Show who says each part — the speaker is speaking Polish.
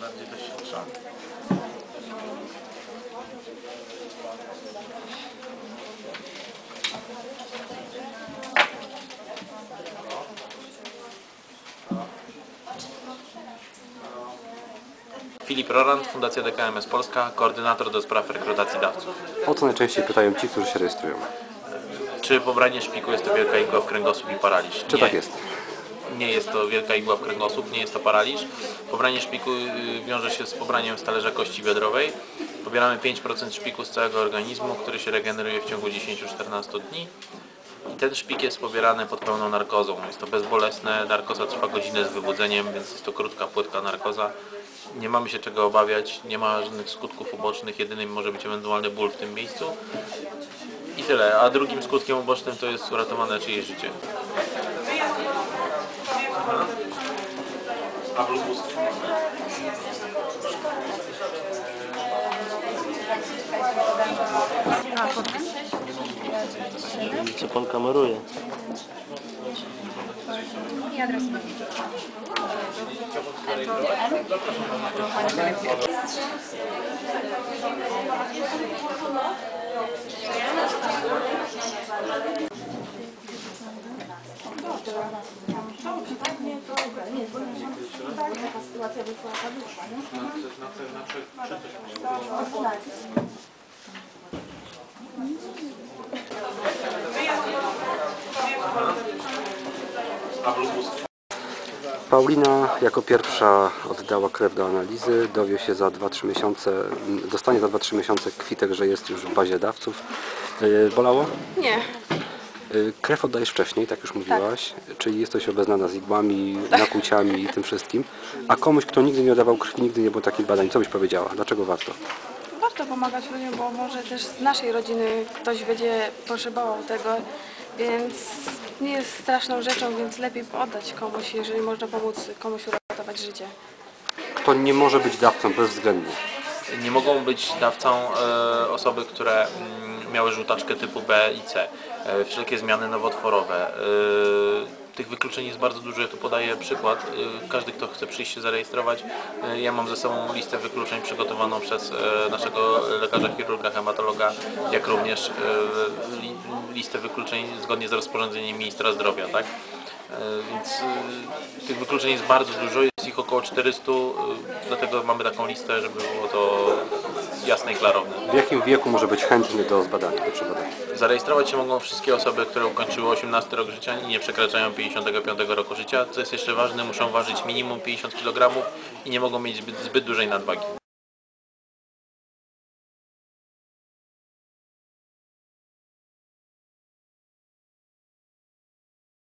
Speaker 1: Bardziej doświadczony. Filip Rorand, Fundacja DKMS Polska, koordynator do spraw rekrutacji dawców.
Speaker 2: O co najczęściej pytają ci, którzy się rejestrują?
Speaker 1: Czy pobranie szpiku jest to wielka igła w kręgosłup i paraliż?
Speaker 2: Czy
Speaker 1: Nie.
Speaker 2: tak jest?
Speaker 1: Nie jest to wielka igła w kręgosłup, nie jest to paraliż. Pobranie szpiku y, wiąże się z pobraniem z talerza kości biodrowej. Pobieramy 5% szpiku z całego organizmu, który się regeneruje w ciągu 10-14 dni. I ten szpik jest pobierany pod pełną narkozą. Jest to bezbolesne, narkoza trwa godzinę z wywodzeniem, więc jest to krótka, płytka narkoza. Nie mamy się czego obawiać, nie ma żadnych skutków ubocznych, jedynym może być ewentualny ból w tym miejscu. I tyle, a drugim skutkiem ubocznym to jest uratowane czyjeś życie. A blubus?
Speaker 3: Co pan kameruje?
Speaker 4: I adres
Speaker 1: A blubus?
Speaker 2: Paulina jako pierwsza oddała krew do analizy, dowie się za 2-3 miesiące, dostanie za 2-3 miesiące kwitek, że jest już w bazie dawców. Yy, Bolało?
Speaker 5: Nie,
Speaker 2: Krew oddajesz wcześniej, tak już mówiłaś, czyli jesteś obeznana z igłami, nakłuciami i tym wszystkim. A komuś, kto nigdy nie oddawał krwi, nigdy nie było takich badań, co byś powiedziała? Dlaczego warto?
Speaker 5: warto pomagać ludziom, bo może też z naszej rodziny ktoś będzie potrzebował tego, więc nie jest straszną rzeczą, więc lepiej oddać komuś, jeżeli można pomóc komuś uratować życie.
Speaker 2: To nie może być dawcą bezwzględnie.
Speaker 1: Nie mogą być dawcą e, osoby, które mm, miały żółtaczkę typu B i C. E, wszelkie zmiany nowotworowe. E, tych wykluczeń jest bardzo dużo. Ja tu podaję przykład. E, każdy, kto chce przyjść się zarejestrować, ja mam ze sobą listę wykluczeń przygotowaną przez naszego lekarza chirurga, hematologa, jak również li, listę wykluczeń zgodnie z rozporządzeniem ministra zdrowia. Tak? Więc tych wykluczeń jest bardzo dużo, jest ich około 400, y, dlatego mamy taką listę, żeby było to jasne i klarowne.
Speaker 2: W jakim wieku może być chętny do zbadania, do przebadania?
Speaker 1: Zarejestrować się mogą wszystkie osoby, które ukończyły 18 rok życia i nie przekraczają 55 roku życia. Co jest jeszcze ważne, muszą ważyć minimum 50 kg i nie mogą mieć zbyt, zbyt dużej nadwagi.